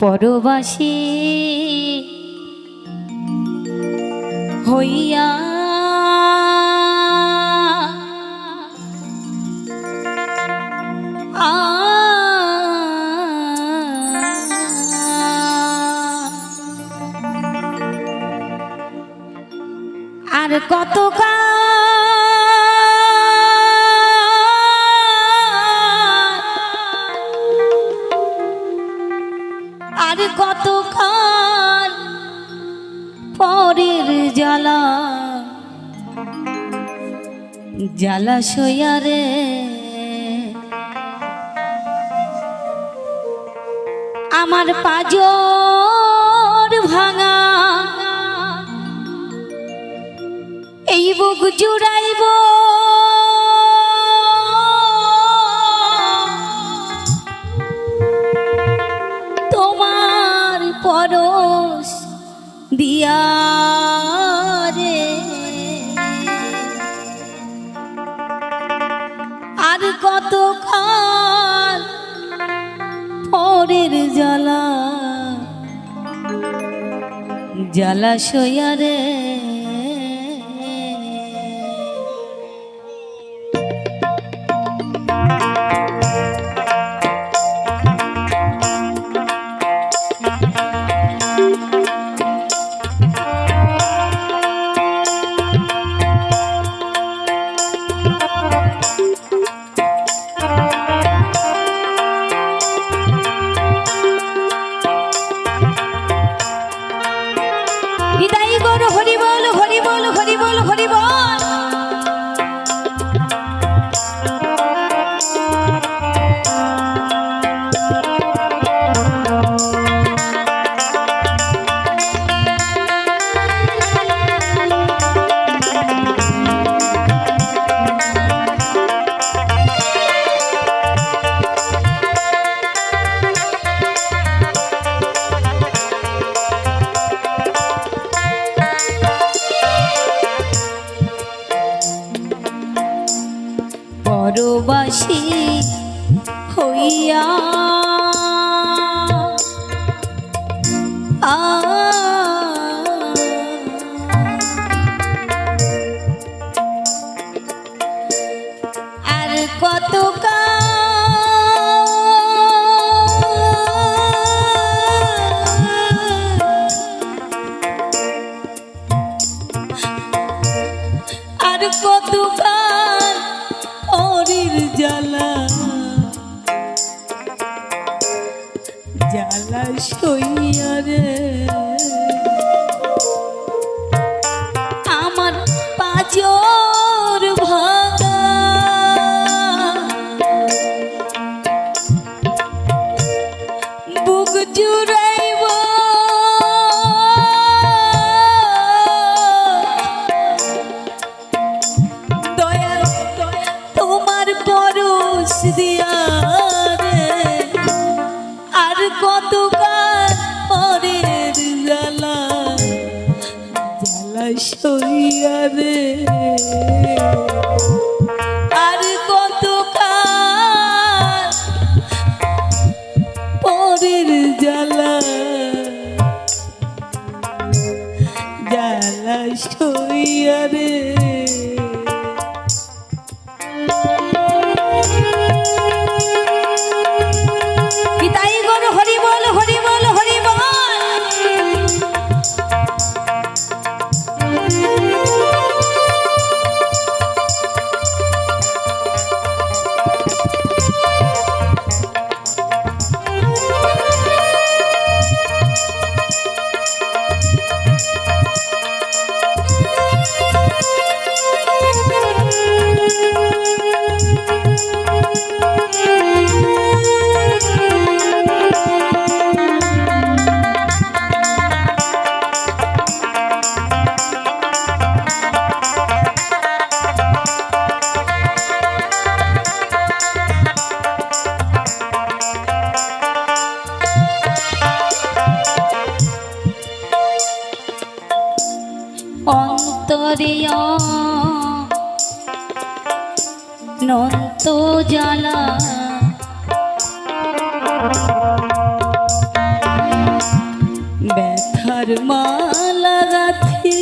পরবাসী হইয়া আর কত আর পরের জ্বালা। জ্বালা রে। আমার পাজর ভাঙা। এই বুক জুড়াইব। রে আর কতক্ষণ পরের জ্বালা জ্বালা সইয়া রে। পরবাসী হইয়া জ্বালা সইয়া রে। আমার পাজর সইয়া অন্তরিয় নন্ত জ্বালা। ব্যথার মালা গাথি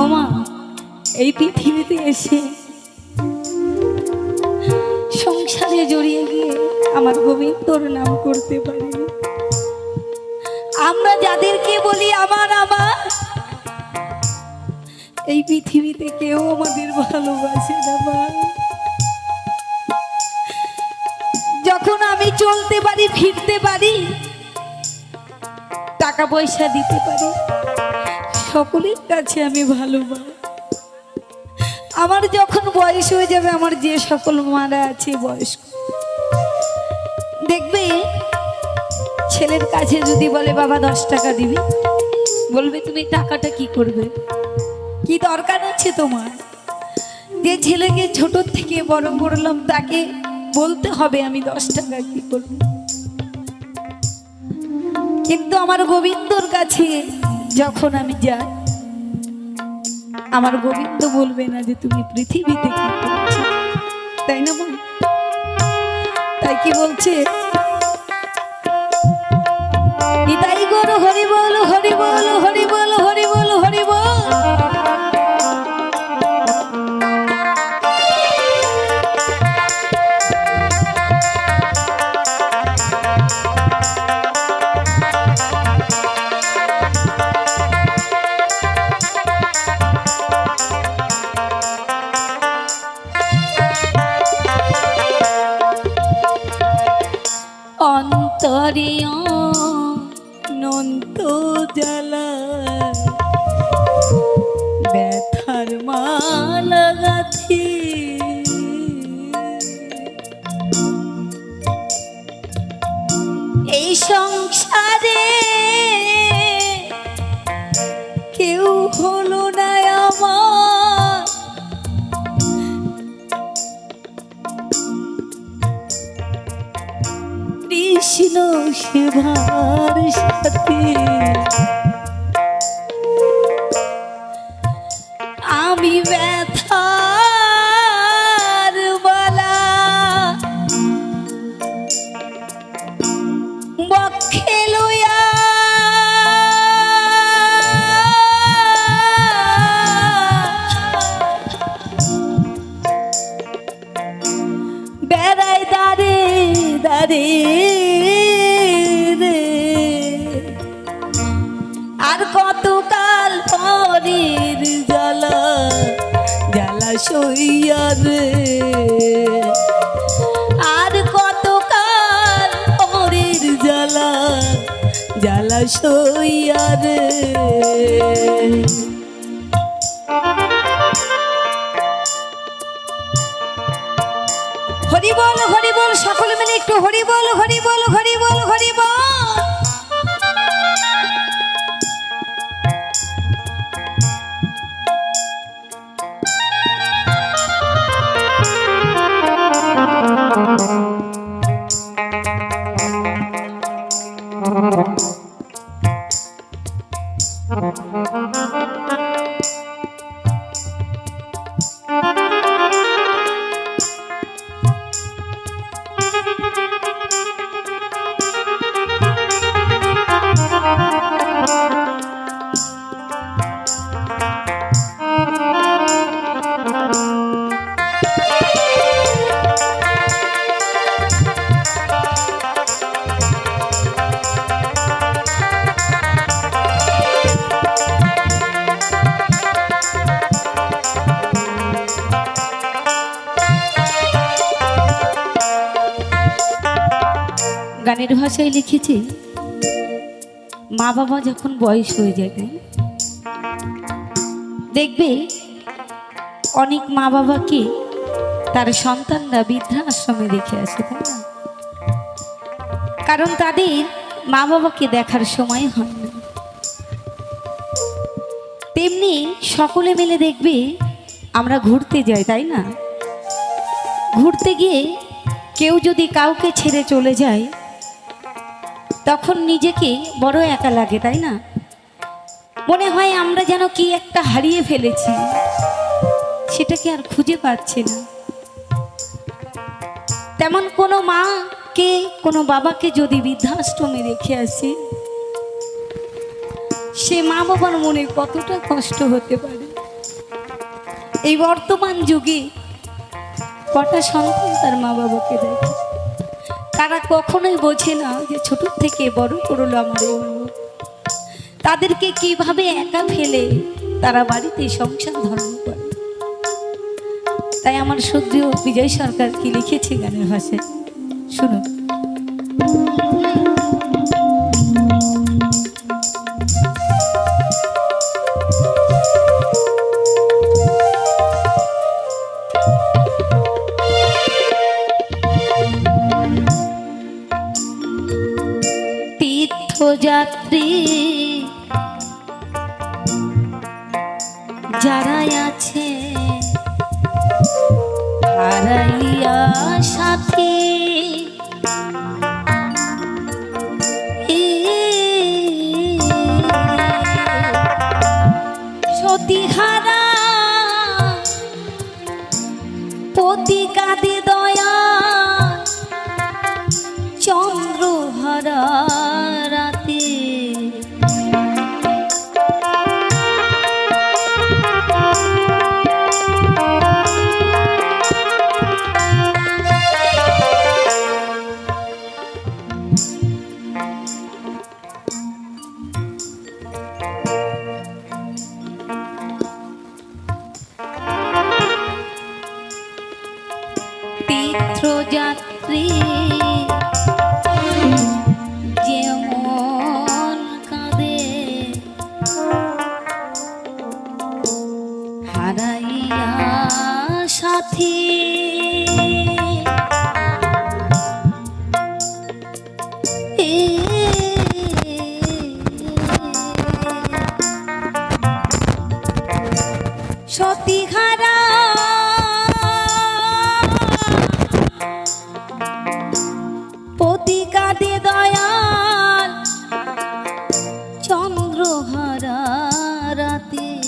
ওমা এই পৃথিবীতে এসে সংসারে জড়িয়ে গিয়ে আমার গোবিন্দর নাম করতে পারিনি আমরা যাদেরকে বলি আমার আমার, এই পৃথিবীতে কেউ আমাদের ভালোবাসে না যখন আমি চলতে পারি, ফিরতে পারি, টাকা পয়সা দিতে পারি সকলের কাছে আমি ভালোবাস। আমার যখন বয়স হয়ে যাবে, আমার যে সকল মারা আছে বয়স্ক। দেখবে, ছেলের কাছে যদি বলে, বাবা, দশ টাকা দিবি? বলবে, তুমি টাকাটা কি করবে? কি দরকার আছে তোমার? যে ছেলেকে ছোট থেকে বড় করলাম, তাকে বলতে হবে, আমি দশ টাকা কি করব? কিন্তু আমার গোবিন্দর কাছে যখন আমি যাই, আমার গোবিন্দ বলবে না যে তুমি পৃথিবীতে তাই না তাই কি বলছে? ব্যথার মালা দাঁড়ে রে আর কতকাল পরের জ্বালা জ্বালা সইয়া আর কতকাল পরের জ্বালা জ্বালা সইয়া হরি বল হরি বল হরি বাবা যখন বয়স হয়ে যায় দেখবে অনেক মা বাবাকে তার সন্তানরা বৃদ্ধাশ্রমে রেখে আসে, তাই না? কারণ তাদের মা বাবাকে দেখার সময় হয় না। তেমনি সকলে মিলে দেখবে আমরা ঘুরতে যাই, তাই না? ঘুরতে গিয়ে কেউ যদি কাউকে ছেড়ে চলে যায় তখন নিজেকে বড় একা লাগে, তাই না? মনে হয় আমরা যেন কি একটা হারিয়ে ফেলেছি, সেটাকে আর খুঁজে পাচ্ছি না। তেমন কোনো মাকে, কোনো বাবাকে যদি বৃদ্ধাশ্রমে রেখে আসে, সে মা বাবার মনে কতটা কষ্ট হতে পারে? এই বর্তমান যুগে কটা সন্তান তার মা বাবাকে দেখে? তারা কখনোই বোঝে না যে ছোট থেকে বড় করল বাবা। তাদেরকে কীভাবে একা ফেলে তারা বাড়িতে সংসার ধর্ম করে। তাই আমার সদ্য বিজয় সরকার কি লিখেছে গানের ভাষায়? শুনুন। পতি কাঁদে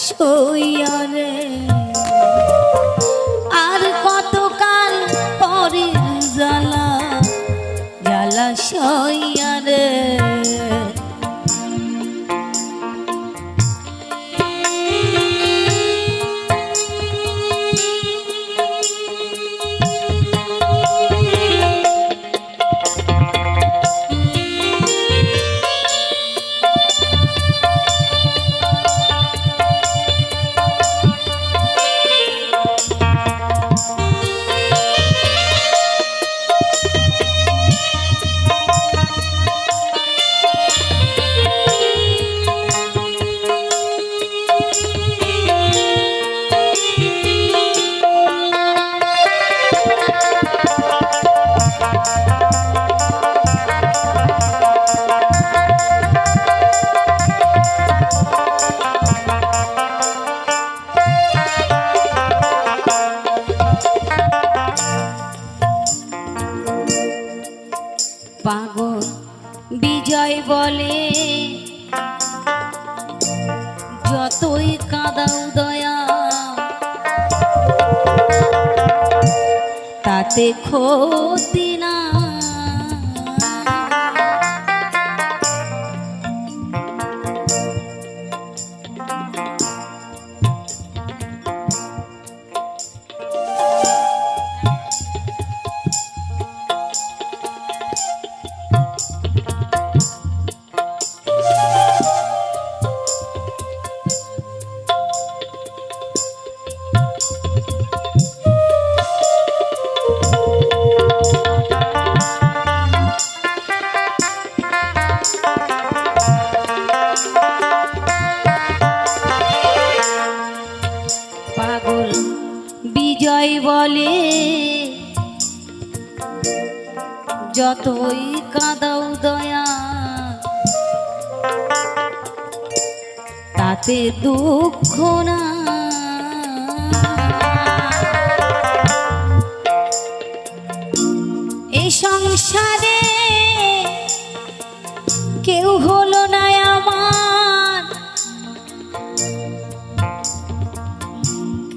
জ্বালা দেখো তাতে দুঃখ না। এই সংসারে কেউ হলো না আমার।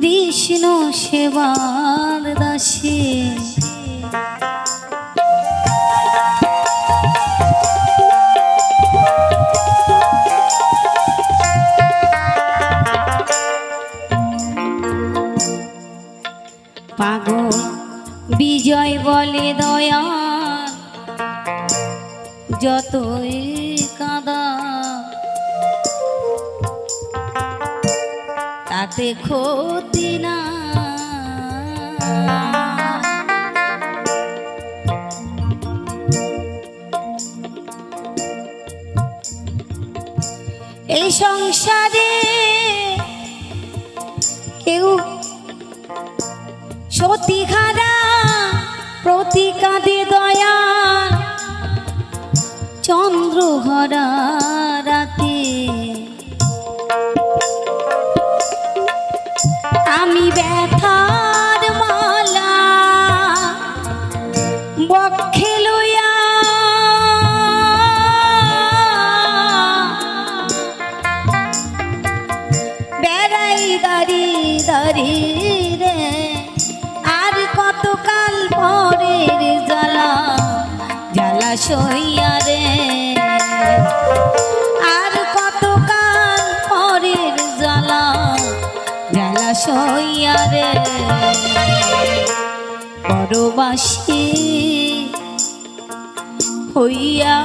কৃষ্ণ সেবার দাসী। পাগল। বিজয় বলে দয়া যতই কাঁদা তাতে ক্ষতি না। এই সংসারে প্রতিহারা প্রতিকাদে দয়া চন্দ্রহরা সইয়া রে। পরবাসী হইয়া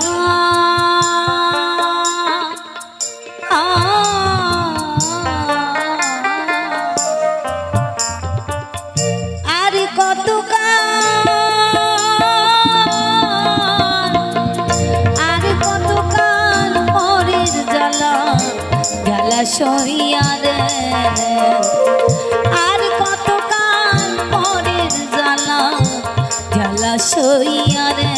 পাইয়া রে